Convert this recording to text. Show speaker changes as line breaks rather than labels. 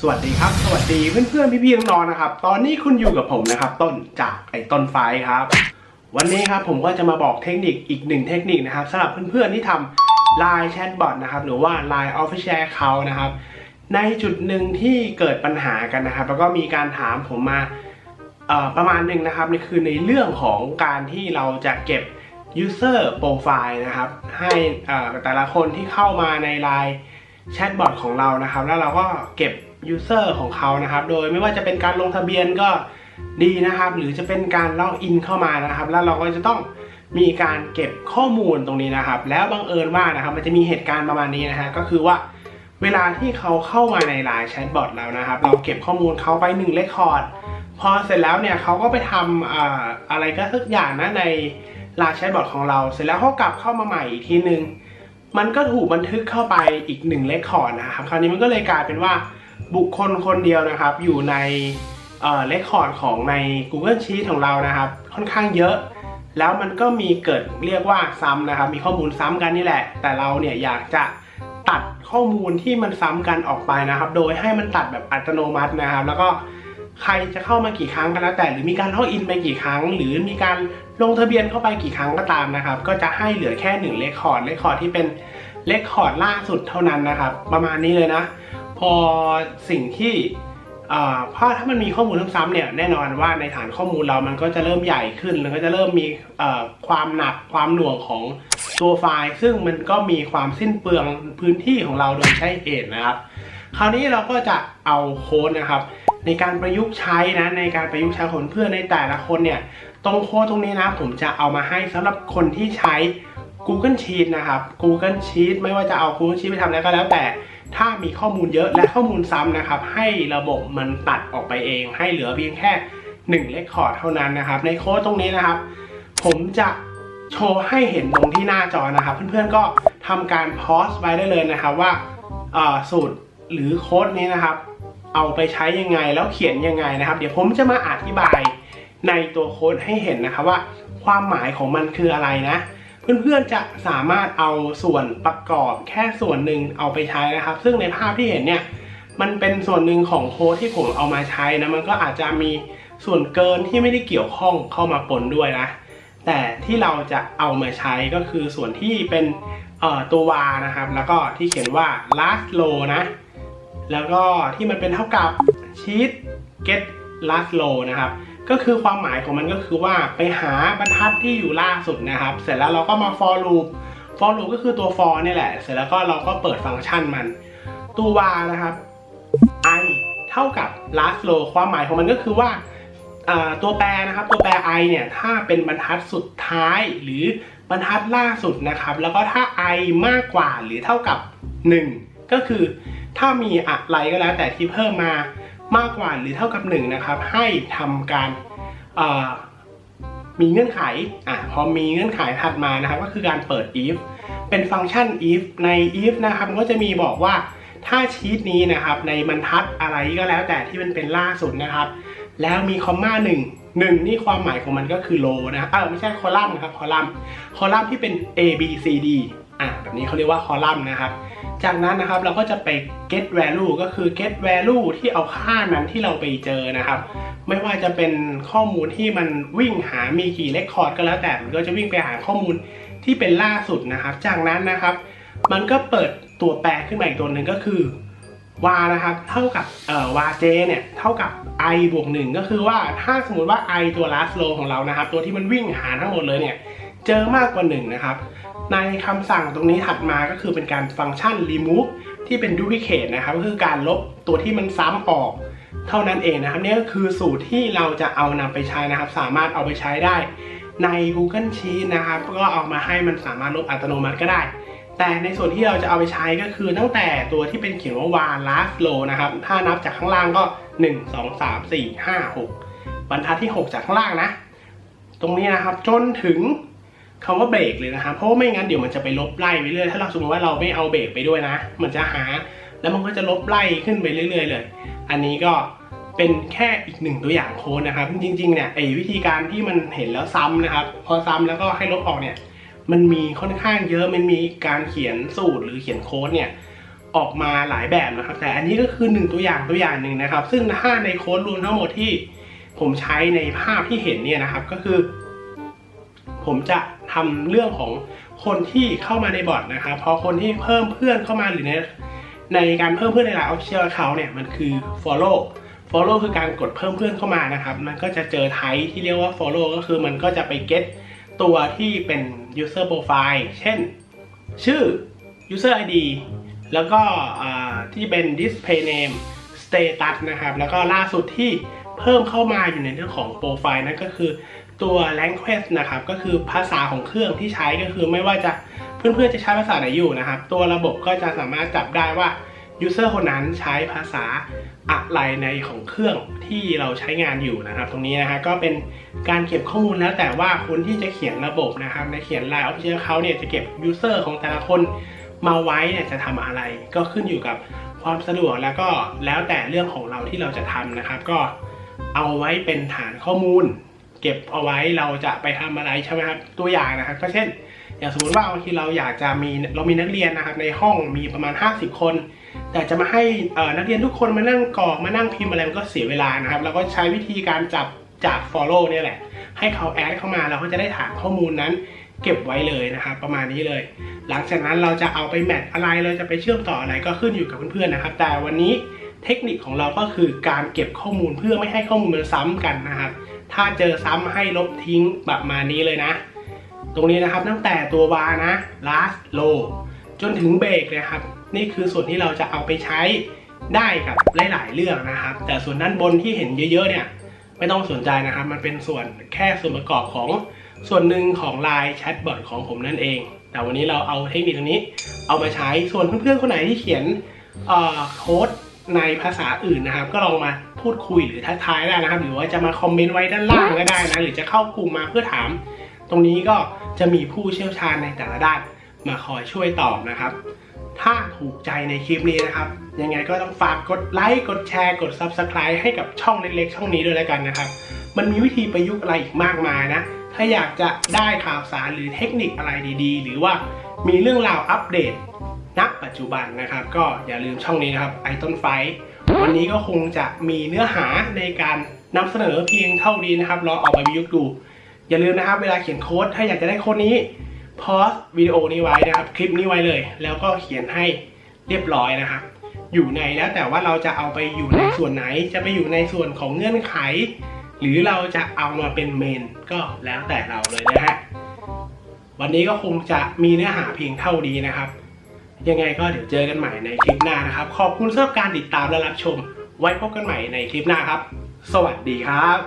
สวัสดีครับ สวัสดีเพื่อนๆพี่ๆน้องๆนะครับ ตอนนี้คุณอยู่กับผมนะครับ ต้นจากไอ้ต้นไฟครับ วันนี้ครับผมก็จะมาบอกเทคนิคอีกหนึ่งเทคนิคนะครับสำหรับเพื่อนๆที่ทำ Line Chatbot นะครับ หรือว่า Line Official Account นะครับ ในจุดหนึ่งที่เกิดปัญหากันนะครับ แล้วก็มีการถามผมมาประมาณหนึ่งนะครับนี่คือในเรื่องของการที่เราจะเก็บ user profile นะครับ ให้แต่ละคนที่เข้ามาใน Line แชทบอทของเรานะครับ แล้วเราก็เก็บ user ของเขานะครับ โดยไม่ว่าจะเป็นการลงทะเบียนก็ดีนะครับ หรือจะเป็นการล็อกอินเข้ามานะครับ แล้วเราก็จะต้องมีการเก็บข้อมูลตรงนี้นะครับ แล้วบังเอิญว่านะครับ มันจะมีเหตุการณ์ประมาณนี้นะฮะก็คือว่าเวลาที่เขาเข้ามาในไลน์แชทบอทเรานะครับ เราเก็บข้อมูลเขาไปหนึ่งเลคคอร์ดพอเสร็จแล้วเนี่ยเขาก็ไปทำอ่าอะไรก็สักอย่างนะในไลน์แชทบอทของเรา เสร็จแล้วเขากลับเข้ามาใหม่อีกทีนึง มันก็ถูกบันทึกเข้าไปอีกหนึ่งเลคคอร์ดนะครับ คราวนี้มันก็เลยกลายเป็นว่าบุคคลคนเดียวนะครับ อยู่ในเลคคอร์ดของใน Google Sheet ของเรานะครับ ค่อนข้างเยอะ แล้วมันก็มีเกิดเรียกว่าซ้ำนะครับ มีข้อมูลซ้ำกันนี่แหละ แต่เราเนี่ยอยากจะตัดข้อมูลที่มันซ้ำกันออกไปนะครับ โดยให้มันตัดแบบอัตโนมัตินะครับ แล้วก็ใครจะเข้ามากี่ครั้งก็แล้วแต่ หรือมีการล็อกอินไปกี่ครั้ง หรือมีการ ลงทะเบียนเข้าไปกี่ครั้งก็ตามนะครับ ก็จะให้เหลือแค่หนึ่งเลคคอร์ดเลคคอร์ดที่เป็นเลคคอร์ดล่าสุดเท่านั้นนะครับ ประมาณนี้เลยนะ พอสิ่งที่เพราะถ้ามันมีข้อมูลซ้ำๆเนี่ยแน่นอนว่าในฐานข้อมูลเรามันก็จะเริ่มใหญ่ขึ้นแล้วก็จะเริ่มมีความหนักความหน่วงของตัวไฟล์ ซึ่งมันก็มีความสิ้นเปลืองพื้นที่ของเราโดยใช้เหตุนะครับ คราวนี้เราก็จะเอาโค้ดนะครับ ในการประยุกต์ใช้นะในการประยุกต์ใช้ของเพื่อนในแต่ละคนเนี่ย ตรงโค้ดตรงนี้นะผมจะเอามาให้สำหรับคนที่ใช้ Google Sheet นะครับ Google Sheet ไม่ว่าจะเอา Google Sheet ไปทำอะไรก็แล้วแต่ถ้ามีข้อมูลเยอะและข้อมูลซ้ำนะครับ ให้ระบบมันตัดออกไปเอง ให้เหลือเพียงแค่1เลคคอร์ดเท่านั้นนะครับ ในโค้ดตรงนี้นะครับ ผมจะโชว์ให้เห็นตรงที่หน้าจอนะครับ เพื่อนๆก็ทำการพอสไว้ได้เลยนะครับว่าสูตรหรือโค้ดนี้นะครับ เอาไปใช้ยังไงแล้วเขียนยังไงนะครับ เดี๋ยวผมจะมาอธิบาย ในตัวโค้ดให้เห็นนะครับว่าความหมายของมันคืออะไรนะ เพื่อนๆจะสามารถเอาส่วนประกอบแค่ส่วนหนึ่งเอาไปใช้นะครับ ซึ่งในภาพที่เห็นเนี่ยมันเป็นส่วนหนึ่งของโค้ดที่ผมเอามาใช้นะมันก็อาจจะมีส่วนเกินที่ไม่ได้เกี่ยวข้องเข้ามาปนด้วยนะ แต่ที่เราจะเอามาใช้ก็คือส่วนที่เป็นตัว var นะครับ แล้วก็ที่เขียนว่า last row นะ แล้วก็ที่มันเป็นเท่ากับ sheet get last row นะครับ ก็คือความหมายของมันก็คือว่าไปหาบรรทัดที่อยู่ล่าสุดนะครับ เสร็จแล้วเราก็มา for loop for loop ก็คือตัว for นี่แหละ เสร็จแล้วก็เราก็เปิดฟังก์ชันมัน ตัว var นะครับ i เท่ากับ last row ความหมายของมันก็คือว่าอ่าตัวแปรนะครับ ตัวแปร i เนี่ยถ้าเป็นบรรทัดสุดท้ายหรือบรรทัดล่าสุดนะครับ แล้วก็ถ้า i มากกว่าหรือเท่ากับ 1 ก็คือถ้ามีอะไรก็แล้วแต่ที่เพิ่มมา มากกว่าหรือเท่ากับ1นะครับให้ทำการมีเงื่อนไขอะพอมีเงื่อนไขถัดมานะครับก็คือการเปิด if เป็นฟังก์ชัน if ใน if นะครับก็จะมีบอกว่าถ้าชีตนี้นะครับในบรรทัดอะไรก็แล้วแต่ที่มันเป็นล่าสุดนะครับ แล้วมีคอมมาหนึ่งหนึ่งนี่ความหมายของมันก็คือ row นะเออไม่ใช่คอลัมน์นะครับคอลัมน์คอลัมน์ที่เป็น A B C D อะแบบนี้เขาเรียกว่าคอลัมน์นะครับ จากนั้นนะครับเราก็จะไป get value ก็คือ get value ที่เอาค่านั้นที่เราไปเจอนะครับ ไม่ว่าจะเป็นข้อมูลที่มันวิ่งหามีกี่เลคคอร์ดก็แล้วแต่มันก็จะวิ่งไปหาข้อมูลที่เป็นล่าสุดนะครับ จากนั้นนะครับ มันก็เปิดตัวแปรขึ้นมาอีกตัวหนึ่งก็คือวานะครับเท่ากับเอ่อวาเจเนี่ยเท่ากับ i บวกหนึ่งก็คือว่าถ้าสมมติว่า i ตัว last row ของเรานะครับ ตัวที่มันวิ่งหาทั้งหมดเลยเนี่ยเจอมากกว่า1นะครับ ในคำสั่งตรงนี้ถัดมาก็คือเป็นการฟังก์ชัน remove ที่เป็น duplicate นะครับก็คือการลบตัวที่มันซ้ำออก เท่านั้นเองนะครับนี่ก็คือสูตรที่เราจะเอานำไปใช้นะครับ สามารถเอาไปใช้ได้ใน Google Sheet นะครับ ก็เอามาให้มันสามารถลบอัตโนมัติก็ได้ แต่ในส่วนที่เราจะเอาไปใช้ก็คือตั้งแต่ตัวที่เป็นเขียนว่า var last row นะครับ ถ้านับจากข้างล่างก็ 1 2 3 4 5 6 บรรทัดที่ 6 จากข้างล่างนะ ตรงนี้นะครับจนถึง คำว่าเบรกเลยนะครับเพราะว่าไม่งั้นเดี๋ยวมันจะไปลบไล่ไปเรื่อยถ้าเราสมมติว่าเราไม่เอาเบรกไปด้วยนะ มันจะหา แล้วมันก็จะลบไล่ขึ้นไปเรื่อย ๆ เลย อันนี้ก็เป็นแค่อีกหนึ่งตัวอย่างโค้ดนะครับจริงๆเนี่ยไอ้วิธีการที่มันเห็นแล้วซ้ำนะครับ พอซ้ำแล้วก็ให้ลบออกเนี่ยมันมีค่อนข้างเยอะมันมีการเขียนสูตรหรือเขียนโค้ดเนี่ยออกมาหลายแบบนะครับ แต่อันนี้ก็คือหนึ่งตัวอย่างตัวอย่างหนึ่งนะครับ ซึ่งถ้าในโค้ดรวมทั้งหมดที่ผมใช้ในภาพที่เห็นเนี่ยนะครับ ก็คือ ผมจะทำเรื่องของคนที่เข้ามาในบอทนะครับพอคนที่เพิ่มเพื่อนเข้ามาหรือในในการเพิ่มเพื่อนในไลน์ official account เนี่ยมันคือ follow follow คือการกดเพิ่มเพื่อนเข้ามานะครับ มันก็จะเจอไทป์ที่เรียกว่า follow ก็คือมันก็จะไป get ตัวที่เป็น user profile เช่น ชื่อ user ID แล้วก็ที่เป็น display name status นะครับ แล้วก็ล่าสุดที่ เพิ่มเข้ามาอยู่ในเรื่องของโปรไฟล์นั่นก็คือตัว language นะครับ ก็คือภาษาของเครื่องที่ใช้ก็คือไม่ว่าจะเพื่อนๆจะใช้ภาษาไหนอยู่นะครับ ตัวระบบก็จะสามารถจับได้ว่า user คนนั้นใช้ภาษาอะไรในของเครื่องที่เราใช้งานอยู่นะครับ ตรงนี้นะฮะก็เป็นการเก็บข้อมูลแล้วแต่ว่าคนที่จะเขียนระบบนะครับในเขียน Line Official เขาเนี่ยจะเก็บ user ของแต่ละคนมาไว้เนี่ยจะทำอะไร ก็ขึ้นอยู่กับความสะดวกแล้วก็แล้วแต่เรื่องของเราที่เราจะทำนะครับ ก็ เอาไว้เป็นฐานข้อมูล เก็บเอาไว้เราจะไปทำอะไรใช่ไหมครับตัวอย่างนะครับก็เช่น อย่างสมมติว่าบางทีเราอยากจะมีเรามีนักเรียนนะครับ ในห้องมีประมาณ 50 คนแต่จะมาให้นักเรียนทุกคนมานั่งกรอกมานั่งพิมพ์อะไรมันก็เสียเวลานะครับเราก็ใช้วิธีการจับจาก follow เนี่ยแหละ ให้เขาแอดเข้ามาเราก็จะได้ฐานข้อมูลนั้นเก็บไว้เลยนะครับ ประมาณนี้เลย หลังจากนั้นเราจะเอาไปแมทอะไรเราจะไปเชื่อมต่ออะไรก็ขึ้นอยู่กับเพื่อนๆนะครับ แต่วันนี้ เทคนิคของเราก็คือการเก็บข้อมูลเพื่อไม่ให้ข้อมูลมันซ้ำกันนะครับ ถ้าเจอซ้ำให้ลบทิ้งแบบมานี้เลยนะ ตรงนี้นะครับตั้งแต่ตัววานะ last low จนถึงเบรกนะครับ นี่คือส่วนที่เราจะเอาไปใช้ได้กับหลายๆเรื่องนะครับ แต่ส่วนด้านบนที่เห็นเยอะๆเนี่ยไม่ต้องสนใจนะครับ มันเป็นส่วนแค่ส่วนประกอบของส่วนหนึ่งของ Line Chatbot ของผมนั่นเอง แต่วันนี้เราเอาเทคนิคตรงนี้ เอามาใช้ส่วนเพื่อนๆคนไหนที่เขียนเอ่อโค้ด ในภาษาอื่นนะครับ ก็ลองมาพูดคุยหรือทักทายได้นะครับ หรือว่าจะมาคอมเมนต์ไว้ด้านล่างก็ได้นะหรือจะเข้ากลุ่มมาเพื่อถาม ตรงนี้ก็จะมีผู้เชี่ยวชาญในแต่ละด้านมาคอยช่วยตอบนะครับ ถ้าถูกใจในคลิปนี้นะครับ ยังไงก็ต้องฝากกดไลค์กดแชร์กด Subscribe ให้กับช่องเล็กๆ ช่องนี้ด้วยแล้วกันนะครับ มันมีวิธีประยุกต์อะไรอีกมากมายนะ ถ้าอยากจะได้ข่าวสารหรือเทคนิคอะไรดีๆ หรือว่ามีเรื่องราวอัปเดตณปั จุบันนะครับ ก็อย่าลืมช่องนี้นะครับไอต้นไฟวันนี้ก็คงจะมีเนื้อหาในการนำเสนอเพียงเท่านี้นะครับลองเอาไปประยุกต์ดู อย่าลืมนะครับ เวลาเขียนโค้ดถ้าอยากจะได้โค้ดนี้พอสวิดีโอนี้ไว้นะครับคลิปนี้ไว้เลย แล้วก็เขียนให้เรียบร้อยนะครับอยู่ในแล้วแต่ว่าเราจะเอาไปอยู่ในส่วนไหน จะไปอยู่ในส่วนของเงื่อนไข หรือเราจะเอามาเป็นเมนก็แล้วแต่เราเลยนะฮะวันนี้ก็คงจะมีเนื้อหาเพียงเท่านี้นะครับ ยังไงก็เดี๋ยวเจอกันใหม่ในคลิปหน้านะครับ ขอบคุณสำหรับการติดตามและรับชม ไว้พบกันใหม่ในคลิปหน้าครับ สวัสดีครับ